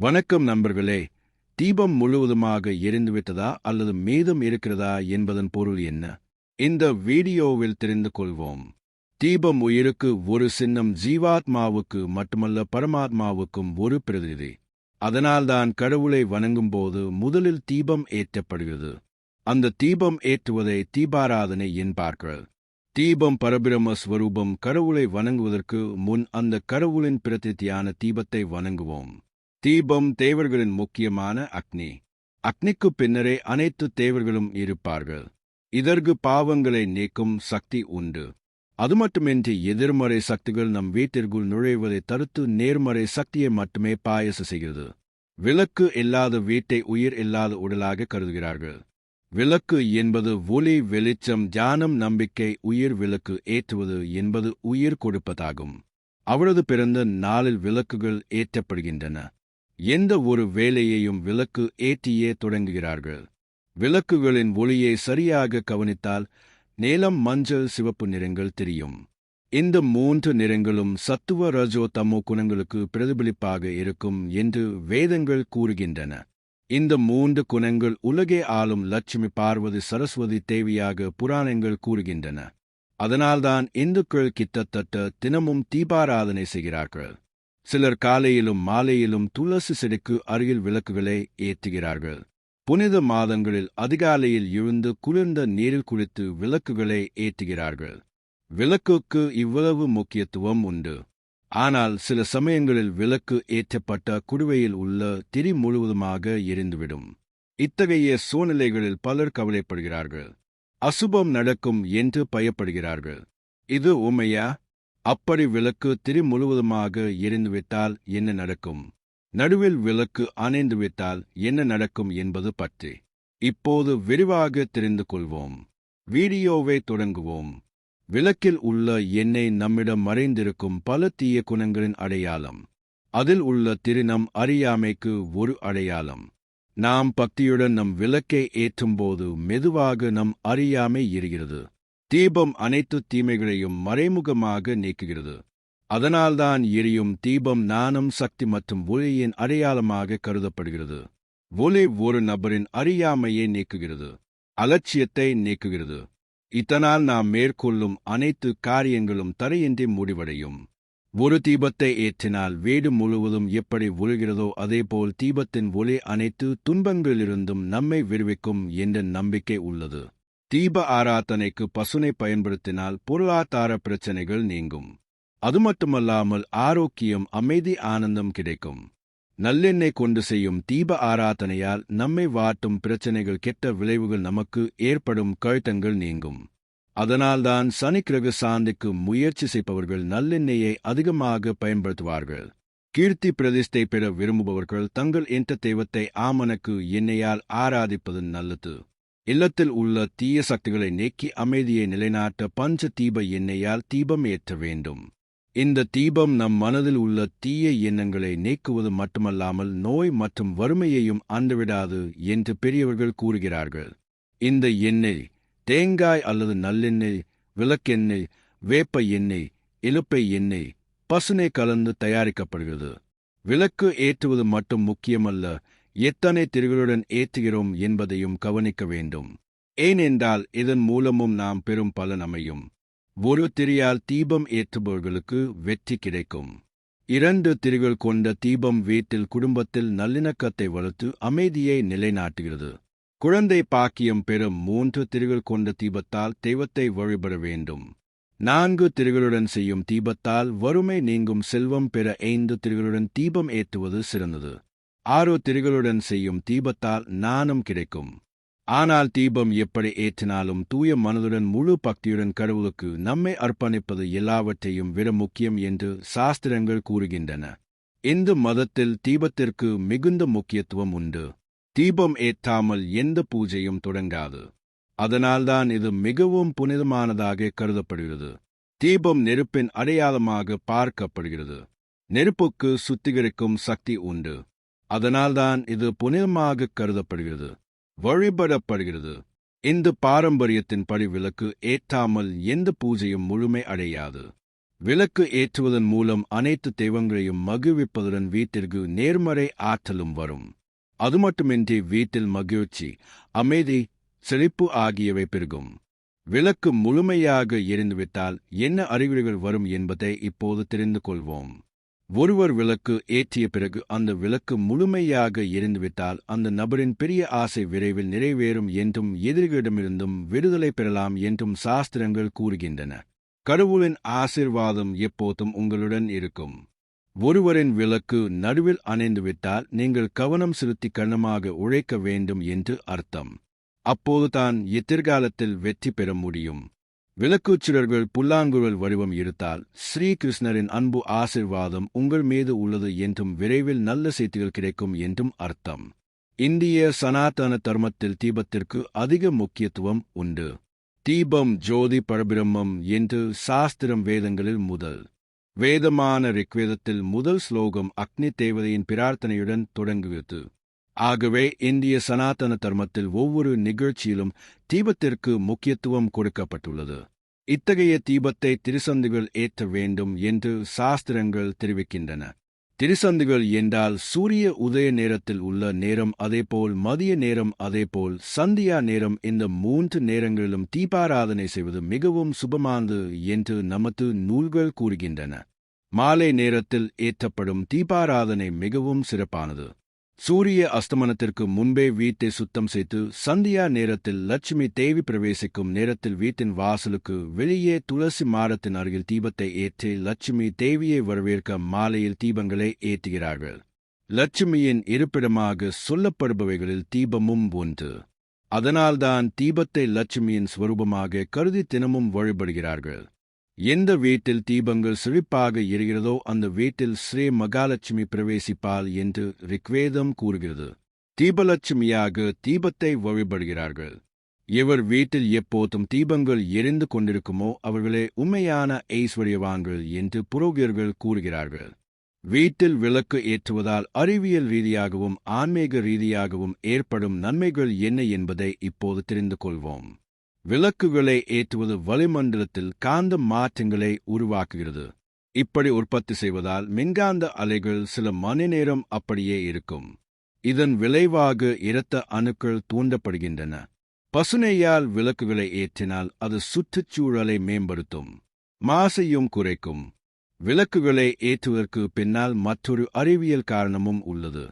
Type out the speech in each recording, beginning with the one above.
வணக்கம் நண்பர்களே. தீபம் முழுவதுமாக எரிந்துவிட்டதா அல்லது மீதம் இருக்கிறதா என்பதன் பொருள் என்ன? இந்த வீடியோவில் தெரிந்து கொள்வோம். தீபம் உயிருக்கு ஒரு சின்னம் ஜீவாத்மாவுக்கு மட்டுமல்ல பரமாத்மாவுக்கும் ஒரு பிரதிநிதி. அதனால்தான் கடவுளை வணங்கும்போது முதலில் தீபம் ஏற்றப்படுகிறது. அந்த தீபம் ஏற்றுவதை தீபாராதனை என்பார்கள். தீபம் பரபிரம ஸ்வரூபம் கடவுளை வணங்குவதற்கு முன் அந்த கடவுளின் பிரதித்தியான தீபத்தை வணங்குவோம். தீபம் தேவர்களின் முக்கியமான அக்னி. அக்னிக்கு பின்னரே அனைத்து தேவர்களும் இருப்பார்கள். இதற்கு பாவங்களை நீக்கும் சக்தி உண்டு. அது மட்டுமின்றி எதிர்மறை சக்திகள் நம் வீட்டிற்குள் நுழைவதை தடுத்து நேர்மறை சக்தியை மட்டுமே பாயச செய்கிறது. விளக்கு இல்லாத வீட்டை உயிர் இல்லாத உடலாக கருதுகிறார்கள். விளக்கு என்பது ஒளி வெளிச்சம் ஜானம் நம்பிக்கை உயிர் விளக்கு ஏற்றுவது என்பது உயிர் கொடுப்பதாகும். அவரது பிறந்த நாளில் விளக்குகள் ஏற்றப்படுகின்றன. எந்த ஒரு வேலையையும் விளக்கு ஏற்றியே தொடங்குகிறார்கள். விளக்குகளின் ஒளியை சரியாக கவனித்தால் நீலம் மஞ்சள் சிவப்பு நிறங்கள் தெரியும். இந்த மூன்று நிறங்களும் சத்துவ ரஜோ தமோ குணங்களுக்கு பிரதிபலிப்பாக இருக்கும் என்று வேதங்கள் கூறுகின்றன. இந்த மூன்று குணங்கள் உலகே ஆளும் லட்சுமி பார்வதி சரஸ்வதி தேவியாக புராணங்கள் கூறுகின்றன. அதனால்தான் இந்துக்கள் கிட்டத்தட்ட தினமும் தீபாராதனை செய்கிறார்கள். சிலர் காலையிலும் மாலையிலும் துளசி செடிக்கு அருகில் விளக்குகளை ஏற்றுகிறார்கள். புனித மாதங்களில் அதிகாலையில் எழுந்து குளிர்ந்த நீரில் குளித்து விளக்குகளை ஏற்றுகிறார்கள். விளக்குக்கு இவ்வளவு முக்கியத்துவம் உண்டு. ஆனால் சில சமயங்களில் விளக்கு ஏற்றப்பட்ட குடுவையில் உள்ள திரி முழுவதுமாக எரிந்துவிடும். இத்தகைய சூழ்நிலைகளில் பலர் கவலைப்படுகிறார்கள். அசுபம் நடக்கும் என்று பயப்படுகிறார்கள். இது உண்மையா அப்படி விளக்கு திரி முழுவதுமாக எரிந்துவிட்டால் என்ன நடக்கும்? நடுவில் விளக்கு அணைந்துவிட்டால் என்ன நடக்கும் என்பது பற்றி இப்போது விரிவாக தெரிந்து கொள்வோம். வீடியோவை தொடங்குவோம். விளக்கில் உள்ள எண்ணெய் நம்மிடம் மறைந்திருக்கும் பல தீய குணங்களின் அடையாளம். அதில் உள்ள திருநம் அறியாமைக்கு ஒரு அடையாளம். நாம் பக்தியுடன் நம் விளக்கை ஏற்றும்போது மெதுவாக நம் அறியாமை எரிகிறது. தீபம் அனைத்து தீமைகளையும் மறைமுகமாக நீக்குகிறது. அதனால்தான் எரியும் தீபம் நாணம் சக்தி மற்றும் ஒளியின் அடையாளமாக கருதப்படுகிறது. ஒளி ஒரு நபரின் அறியாமையை நீக்குகிறது. அலட்சியத்தை நீக்குகிறது. இதனால் நாம் மேற்கொள்ளும் அனைத்து காரியங்களும் தரையின்றி முடிவடையும். ஒரு தீபத்தை ஏற்றினால் வீடு முழுவதும் எப்படி ஒழுகிறதோ அதேபோல் தீபத்தின் ஒளி அனைத்து துன்பங்களிலிருந்தும் நம்மை விடுவிக்கும் என்ற நம்பிக்கை உள்ளது. தீப ஆராதனைக்கு பசுனை பயன்படுத்தினால் பொருளாதார பிரச்சனைகள் நீங்கும். அது மட்டுமல்லாமல் ஆரோக்கியம் அமைதி ஆனந்தம் கிடைக்கும். நல்லெண்ணெய் கொண்டு செய்யும் தீப ஆராதனையால் நம்மை வாட்டும் பிரச்சனைகள் கெட்ட விளைவுகள் நமக்கு ஏற்படும் கழுத்தங்கள் நீங்கும். அதனால்தான் சனிக்கிரக சாந்திக்கு முயற்சி செய்பவர்கள் நல்லெண்ணெயை அதிகமாக பயன்படுத்துவார்கள். கீர்த்தி பிரதிஷ்டை பெற விரும்புபவர்கள் தங்கள் என்ற தெய்வத்தை ஆமனுக்கு எண்ணெயால் ஆராதிப்பது நல்லது. இல்லத்தில் உள்ள தீய சக்திகளை நீக்கி அமைதியை நிலைநாட்ட பஞ்ச தீப எண்ணெயால் தீபம் ஏற்ற வேண்டும். இந்த தீபம் நம் மனதில் உள்ள தீய எண்ணங்களை நீக்குவது மட்டுமல்லாமல் நோய் மற்றும் வறுமையையும் அண்டுவிடாது என்று பெரியவர்கள் கூறுகிறார்கள். இந்த எண்ணெய் தேங்காய் அல்லது நல்லெண்ணெய் விளக்கெண்ணெய் வேப்ப எண்ணெய் இலுப்பை எண்ணெய் பசுனை கலந்து தயாரிக்கப்படுகிறது. விளக்கு ஏற்றுவது மட்டும் முக்கியமல்ல எத்தனை திருகளுடன் ஏற்றுகிறோம் என்பதையும் கவனிக்க வேண்டும். ஏனென்றால் இதன் மூலமும் நாம் பெறும் பலன் அமையும். ஒரு திரியால் தீபம் ஏற்றுபவர்களுக்கு வெற்றி கிடைக்கும். இரண்டு திரிகள் கொண்ட தீபம் வீட்டில் குடும்பத்தில் நல்லிணக்கத்தை வளர்த்து அமைதியை நிலைநாட்டுகிறது. குழந்தை பாக்கியம் பெறும் மூன்று திரிகள் கொண்ட தீபத்தால் தெய்வத்தை வழிபட வேண்டும். நான்கு திரிகளுடன் செய்யும் தீபத்தால் வறுமை நீங்கும் செல்வம் பெற ஐந்து திரிகளுடன் தீபம் ஏற்றுவது சிறந்தது. ஆரோ திரிகளுடன் செய்யும் தீபத்தால் நாணம் கிடைக்கும். ஆனால் தீபம் எப்படி ஏற்றினாலும் தூய மனதுடன் முழு பக்தியுடன் கடவுளுக்கு நம்மை அர்ப்பணிப்பது எல்லாவற்றையும் விட முக்கியம் என்று சாஸ்திரங்கள் கூறுகின்றன. இந்து மதத்தில் தீபத்திற்கு மிகுந்த முக்கியத்துவம் உண்டு. தீபம் ஏற்றாமல் எந்த பூஜையும் தொடங்காது. அதனால்தான் இது மிகவும் புனிதமானதாக கருதப்படுகிறது. தீபம் நெருப்பின் அடையாளமாக பார்க்கப்படுகிறது. நெருப்புக்கு சுத்திகரிக்கும் சக்தி உண்டு. அதனால்தான் இது புனிதமாக கருதப்படுகிறது வழிபடப்படுகிறது. இந்த பாரம்பரியத்தின்படி விளக்கு ஏற்றாமல் எந்த பூஜையும் முழுமை அடையாது. விளக்கு ஏற்றுவதன் மூலம் அனைத்து தெய்வங்களையும் மகிழ்விப்பதுடன் வீட்டிற்கு நேர்மறை ஆற்றலும் வரும். அது மட்டுமின்றி வீட்டில் மகிழ்ச்சி அமைதி செழிப்பு ஆகியவை பெருகும். விளக்கு முழுமையாக எரிந்துவிட்டால் என்ன அறிகுறிகள் வரும் என்பதை இப்போது தெரிந்து கொள்வோம். ஒருவர் விளக்கு ஏற்றிய பிறகு அந்த விளக்கு முழுமையாக எரிந்துவிட்டால் அந்த நபரின் பெரிய ஆசை விரைவில் நிறைவேறும் என்றும் எதிரிகளிடமிருந்தும் விடுதலை பெறலாம் என்றும் சாஸ்திரங்கள் கூறுகின்றன. கடவுளின் ஆசிர்வாதம் எப்போதும் உங்களுடன் இருக்கும். ஒருவரின் விளக்கு நடுவில் அணைந்துவிட்டால் நீங்கள் கவனம் செலுத்தி கவனமாக உழைக்க வேண்டும் என்று அர்த்தம். அப்போதுதான் எதிர்காலத்தில் வெற்றி பெற முடியும். விளக்குச்சுடர்கள் புல்லாங்குழல் வடிவம் எடுத்தால் ஸ்ரீகிருஷ்ணரின் அன்பு ஆசிர்வாதம் உங்கள் மீது உள்ளது என்றும் விரைவில் நல்ல செய்திகள் கிடைக்கும் என்றும் அர்த்தம். இந்திய சனாதன தர்மத்தில் தீபத்திற்கு அதிக முக்கியத்துவம் உண்டு. தீபம் ஜோதி பரபிரம்மம் என்று சாஸ்திரம் வேதங்களில் முதல். வேதமான ரிக்வேதத்தில் முதல் ஸ்லோகம் அக்னி தேவதையின் பிரார்த்தனையுடன் தொடங்குகிறது. ஆகவே இந்திய சனாதன தர்மத்தில் ஒவ்வொரு நிகழ்ச்சியிலும் தீபத்திற்கு முக்கியத்துவம் கொடுக்கப்பட்டுள்ளது. இத்தகைய தீபத்தை திருசந்துகள் ஏற்ற வேண்டும் என்று சாஸ்திரங்கள் தெரிவிக்கின்றன. திருசந்துகள் என்றால் சூரிய உதய நேரத்தில் உள்ள நேரம் அதேபோல் மதிய நேரம் அதேபோல் சந்தியா நேரம் இந்த மூன்று நேரங்களிலும் தீபாராதனை செய்வது மிகவும் சுபமானது என்று நமது நூல்கள் கூறுகின்றன. மாலை நேரத்தில் ஏற்றப்படும் தீபாராதனை மிகவும் சிறப்பானது. சூரிய அஸ்தமனத்திற்கு முன்பே வீட்டை சுத்தம் செய்து சந்தியா நேரத்தில் லட்சுமி தேவி பிரவேசிக்கும் நேரத்தில் வீட்டின் வாசலுக்கு வெளியே துளசி மாடத்தின் அருகில் தீபத்தை ஏற்றி லட்சுமி தேவியை வரவேற்க மாலையில் தீபங்களை ஏற்றுகிறார்கள். லட்சுமியின் இருப்பிடமாக சொல்லப்படுபவைகளில் தீபமும் ஒன்று. அதனால்தான் தீபத்தை லட்சுமியின் ஸ்வரூபமாக கருதி தினமும் வழிபடுகிறார்கள். எந்த வீட்டில் தீபங்கள் செழிப்பாக எரிகிறதோ அந்த வீட்டில் ஸ்ரீ மகாலட்சுமி பிரவேசிப்பாள் என்று ரிக்வேதம் கூறுகிறது. தீபலட்சுமியாக தீபத்தை வழிபடுகிறார்கள். இவர் வீட்டில் எப்போதும் தீபங்கள் எரிந்து கொண்டிருக்குமோ அவர்களே உண்மையான ஐஸ்வர்யவான்கள் என்று புரோகியர்கள் கூறுகிறார்கள். வீட்டில் விளக்கு ஏற்றுவதால் அறிவியல் ரீதியாகவும் ஆன்மீக ரீதியாகவும் ஏற்படும் நன்மைகள் என்ன என்பதை இப்போது தெரிந்து கொள்வோம். விளக்குகளை ஏற்றுவது வளிமண்டலத்தில் காந்த மாற்றங்களை உருவாக்குகிறது. இப்படி உற்பத்தி செய்வதால் மின்காந்த அலைகள் சில மணி நேரம் அப்படியே இருக்கும். இதன் விளைவாக இரத்த அணுக்கள் தூண்டப்படுகின்றன. பசுனையால் விளக்குகளை ஏற்றினால் அது சுற்றுச்சூழலை மேம்படுத்தும். மாசையும் குறைக்கும். விளக்குகளை ஏற்றுவதற்கு பின்னால் மற்றொரு அறிவியல் காரணமும் உள்ளது.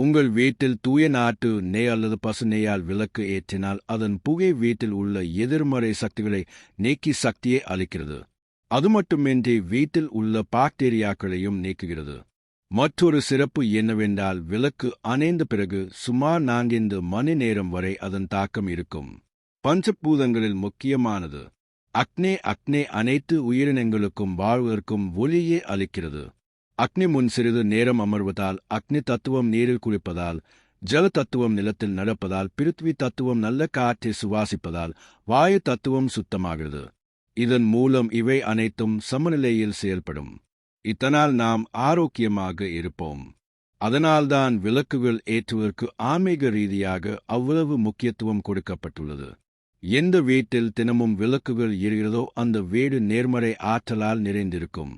உங்கள் வீட்டில் தூய நாட்டு நெய் அல்லது பசுநெய்யால் விளக்கு ஏற்றினால் அதன் புகை வீட்டில் உள்ள எதிர்மறை சக்திகளை நீக்கி சக்தியை அளிக்கிறது. அது மட்டுமின்றி வீட்டில் உள்ள பாக்டீரியாக்களையும் நீக்குகிறது. மற்றொரு சிறப்பு என்னவென்றால் விளக்கு அணைந்த பிறகு சுமார் நான்கைந்து மணி நேரம் வரை அதன் தாக்கம் இருக்கும். பஞ்சபூதங்களில் முக்கியமானது. அக்னே அக்னே அனைத்து உயிரினங்களுக்கும் வாழ்வதற்கும் ஒளியே அளிக்கிறது. அக்னி முன் சிறிது நேரம் அமர்வதால் அக்னி தத்துவம் நீரில் குளிப்பதால் ஜல தத்துவம் நிலத்தில் நடப்பதால் பிருத்வி தத்துவம் நல்ல காற்றை சுவாசிப்பதால் வாயு தத்துவம் சுத்தமாகிறது. இதன் மூலம் இவை அனைத்தும் சமநிலையில் செயல்படும். இதனால் நாம் ஆரோக்கியமாக இருப்போம். அதனால்தான் விளக்குகள் ஏற்றுவதற்கு ஆன்மீக ரீதியாக அவ்வளவு முக்கியத்துவம் கொடுக்கப்பட்டுள்ளது. எந்த வீட்டில் தினமும் விளக்குகள் எரிகிறதோ அந்த வீடு நேர்மறை ஆற்றலால் நிறைந்திருக்கும்.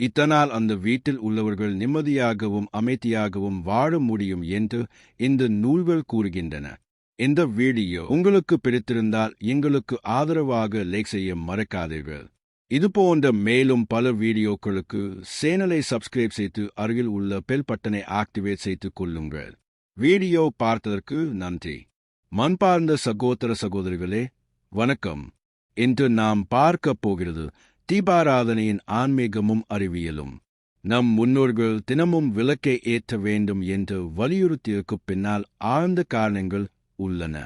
இதனால் அந்த வீட்டில் உள்ளவர்கள் நிம்மதியாகவும் அமைதியாகவும் வாழ முடியும் என்று இந்த நூல்கள் கூறுகின்றன. இந்த வீடியோ உங்களுக்கு பிடித்திருந்தால் எங்களுக்கு ஆதரவாக லைக் செய்ய மறக்காதீர்கள். இதுபோன்ற மேலும் பல வீடியோக்களுக்கு சேனலை சப்ஸ்கிரைப் செய்து அருகில் உள்ள பெல் பட்டனை ஆக்டிவேட் செய்து கொள்ளுங்கள். வீடியோ பார்த்ததற்கு நன்றி. மண்பார்ந்த சகோதர சகோதரிகளே வணக்கம். இன்று நாம் பார்க்கப் போகிறது தீபாராதனையின் ஆன்மீகமும் அறிவியலும். நம் முன்னோர்கள் தினமும் விளக்கை ஏற்ற வேண்டும் என்று வலியுறுத்தியதற்கு பின்னால் ஆழ்ந்த காரணங்கள் உள்ளன.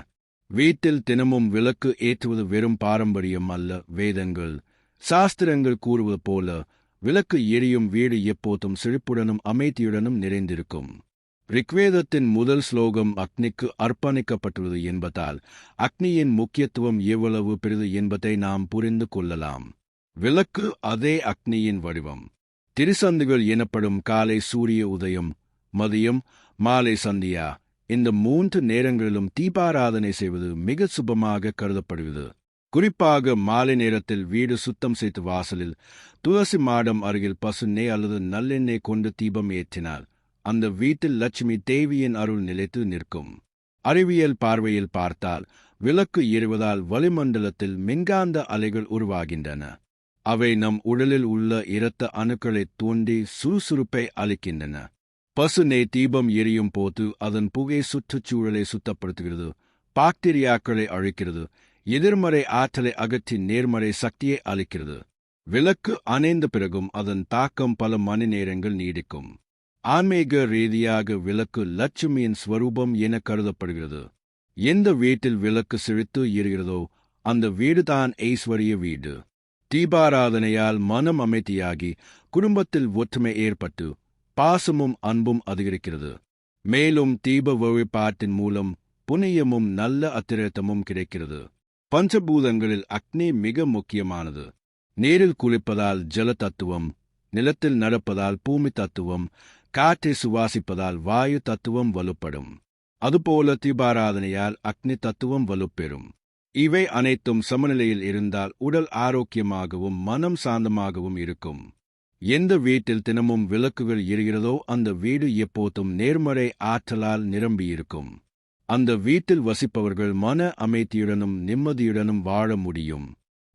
வீட்டில் தினமும் விளக்கு ஏற்றுவது வெறும் பாரம்பரியம் அல்ல வேதங்கள். சாஸ்திரங்கள் கூறுவது போல விளக்கு எரியும் வீடு எப்போதும் செழிப்புடனும் அமைதியுடனும் நிறைந்திருக்கும். ரிக்வேதத்தின் முதல் ஸ்லோகம் அக்னிக்கு அர்ப்பணிக்கப்பட்டுள்ளது என்பதால் அக்னியின் முக்கியத்துவம் எவ்வளவு பெரிது என்பதை நாம் புரிந்து கொள்ளலாம். விளக்கு அதே அக்னியின் வடிவம். திருசந்துகள் எனப்படும் காலை சூரிய உதயம் மதியம் மாலை சந்தியா. இந்த மூன்று நேரங்களிலும் தீபாராதனை செய்வது மிக சுபமாக கருதப்படுகிறது. குறிப்பாக மாலை நேரத்தில் வீடு சுத்தம் செய்து வாசலில் துளசி மாடம் அருகில் பசுநெய் அல்லது நல்லெண்ணெய் கொண்டு தீபம் ஏற்றினால் அந்த வீட்டில் லட்சுமி தேவியின் அருள் நிலைத்து நிற்கும். அறிவியல் பார்வையில் பார்த்தால் விளக்கு ஏறுவதால் வளிமண்டலத்தில் மின்காந்த அலைகள் உருவாகின்றன. அவை நம் உடலில் உள்ள இரத்த அணுக்களைத் தூண்டி சுறுசுறுப்பை அளிக்கின்றன. பசுநெய் தீபம் எரியும் போது அதன் புகை சுற்றுச்சூழலை சுத்தப்படுத்துகிறது பாக்டீரியாக்களை அழிக்கிறது எதிர்மறை ஆற்றலை அகற்றி நேர்மறை சக்தியை அளிக்கிறது. விளக்கு அணைந்த பிறகும் அதன் தாக்கம் பல மணி நேரங்கள் நீடிக்கும். ஆன்மீக ரீதியாக விளக்கு லட்சுமியின் ஸ்வரூபம் என கருதப்படுகிறது. எந்த வீட்டில் விளக்கு செழித்து இருக்கிறதோ அந்த வீடுதான் ஐஸ்வரிய வீடு. தீபாராதனையால் மனம் அமைதியாகி குடும்பத்தில் ஒற்றுமை ஏற்பட்டு பாசமும் அன்பும் அதிகரிக்கிறது. மேலும் தீப வழிபாட்டின் மூலம் புனியமும் நல்ல அத்திரத்தமும் கிடைக்கிறது. பஞ்சபூதங்களில் அக்னி மிக முக்கியமானது. நீரில் குளிப்பதால் ஜல தத்துவம் நிலத்தில் நடப்பதால் பூமி தத்துவம் காற்றை சுவாசிப்பதால் வாயு தத்துவம் வலுப்படும். அதுபோல தீபாராதனையால் அக்னி தத்துவம் வலுப்பெறும். இவை அனைத்தும் சமநிலையில் இருந்தால் உடல் ஆரோக்கியமாகவும் மனம் சாந்தமாகவும் இருக்கும். எந்த வீட்டில் தினமும் விளக்குகள் இருக்கிறதோ அந்த வீடு எப்போதும் நேர்மறை ஆற்றலால் நிரம்பியிருக்கும். அந்த வீட்டில் வசிப்பவர்கள் மன அமைதியுடனும் நிம்மதியுடனும் வாழ முடியும்.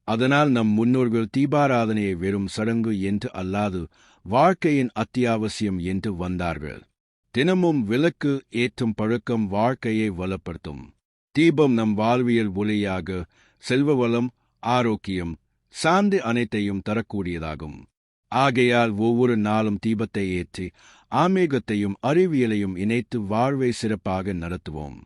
அதனால் நம் முன்னோர்கள் தீபாராதனையை வெறும் சடங்கு என்று அல்லாது வாழ்க்கையின் அத்தியாவசியம் என்று வந்தார்கள். தினமும் விளக்கு ஏற்றும் பழக்கம் வாழ்க்கையை வளப்படுத்தும். தீபம் நம் வாழ்வியல் ஒளியாக செல்வ வளம் ஆரோக்கியம் சாந்தி அனைத்தையும் தரக்கூடியதாகும். ஆகையால் ஒவ்வொரு நாளும் தீபத்தை ஏற்றி ஆமேகத்தையும் அறிவியலையும் இணைத்து வாழ்வை சிறப்பாக நடத்துவோம்.